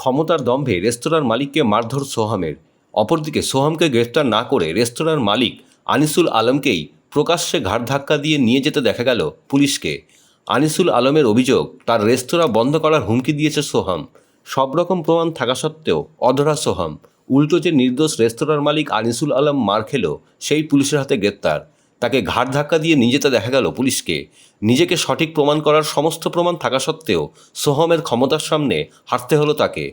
ক্ষমতার দম্ভে রেস্তোরাঁর মালিককে মারধর সোহামের। অপরদিকে সোহামকে গ্রেফতার না করে রেস্তোরাঁর মালিক আনিসুল আলমকেই প্রকাশ্যে ঘাড় ধাক্কা দিয়ে নিয়ে যেতে দেখা গেল পুলিশকে। আনিসুল আলমের অভিযোগ, তার রেস্তোরাঁ বন্ধ করার হুমকি দিয়েছে সোহাম। সব রকম প্রমাণ থাকা সত্ত্বেও অধরা সোহাম। উল্টো যে নির্দোষ রেস্তোরাঁর মালিক আনিসুল আলম মার খেল, সেই পুলিশের হাতে গ্রেপ্তার তাকে ঘাড় ধাক্কা দিয়ে নিয়ে যেতে দেখা গেল পুলিশকে। নিজেকে সঠিক প্রমাণ করার সমস্ত প্রমাণ থাকা সত্ত্বেও সোহমের ক্ষমতার সামনে হারতে হলো তাকে।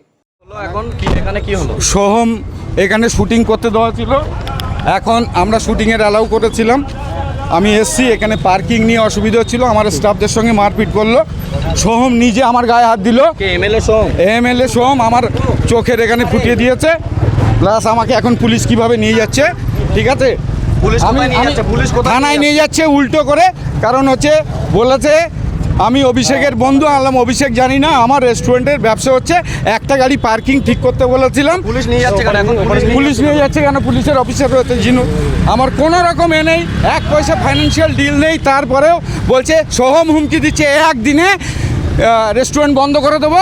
এখন কি এখানে কি হলো? সোহম এখানে শুটিং করতে দেওয়া ছিল। এখন আমরা শুটিংয়ের অ্যালাউ করেছিলাম। আমি এসছি এখানে পার্কিং নিয়ে অসুবিধা হচ্ছিল আমার স্টাফদের সঙ্গে মারপিট করল। সোহম নিজে আমার গায়ে হাত দিল। কে এমএলএ সং এমএলএ সোহম আমার চোখের এখানে ফুটিয়ে দিয়েছে। প্লাস আমাকে এখন পুলিশ কীভাবে নিয়ে যাচ্ছে ঠিক আছে? থানায় নিয়ে যাচ্ছে উল্টো করে। কারণ হচ্ছে বলেছে আমি অভিষেকের বন্ধু আনলাম অভিষেক জানি না আমার রেস্টুরেন্টের ব্যবসা হচ্ছে একটা গাড়ি পার্কিং ঠিক করতে বলেছিলাম। পুলিশ নিয়ে যাচ্ছে কেন? পুলিশ নিয়ে পুলিশ নিয়ে যাচ্ছে কেন? পুলিশের অফিসার রয়েছে জিনু। আমার কোনো রকম এ নেই এক পয়সা ফাইন্যান্সিয়াল ডিল নেই তারপরেও বলছে সোহম হুমকি দিচ্ছে একদিনে রেস্টুরেন্ট বন্ধ করে দেবো।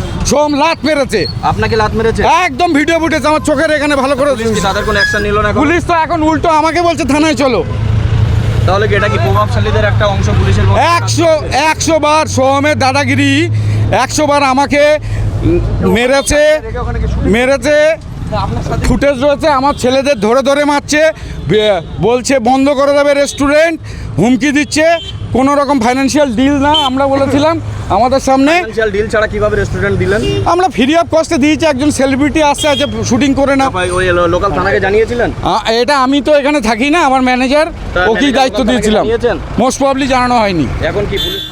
সোম লাত মেরেছে। আপনাকে লাত মেরেছে? একদম ভিডিও ফুটেজ আমার চোখের এখানে ভালো করে তাদের কোনো অ্যাকশন নিল না? পুলিশ তো এখন উল্টো আমাকে বলছে থানায় চলো। তাহলে কি এটা কি প্রভাবশালীদের একটা অংশ পুলিশের একশো একশো বার সোহমের দাদাগিরি একশো বার আমাকে মেরেছে মেরেছে ফুটেজ রয়েছে আমার ছেলেদের ধরে ধরে মারছে বলছে বন্ধ করে দেবে রেস্টুরেন্ট হুমকি দিচ্ছে কোনো রকম ফাইন্যান্সিয়াল ডিল না আমরা বলেছিলাম। আমাদের সামনে ডিল ছাড়া কীভাবে রেস্টুরেন্ট দিলেন? আমরা ফ্রি অফ কস্টে দিয়েছি একজন সেলিব্রিটি আসছে আছে শুটিং করে না। ওই লোকাল থানাকে জানিয়েছিলেন? এটা আমি তো এখানে থাকি না আমার ম্যানেজার ওকেই দায়িত্ব দিয়েছিলাম। মোস্ট প্রবলি জানানো হয়নি। এখন কি পুলিশ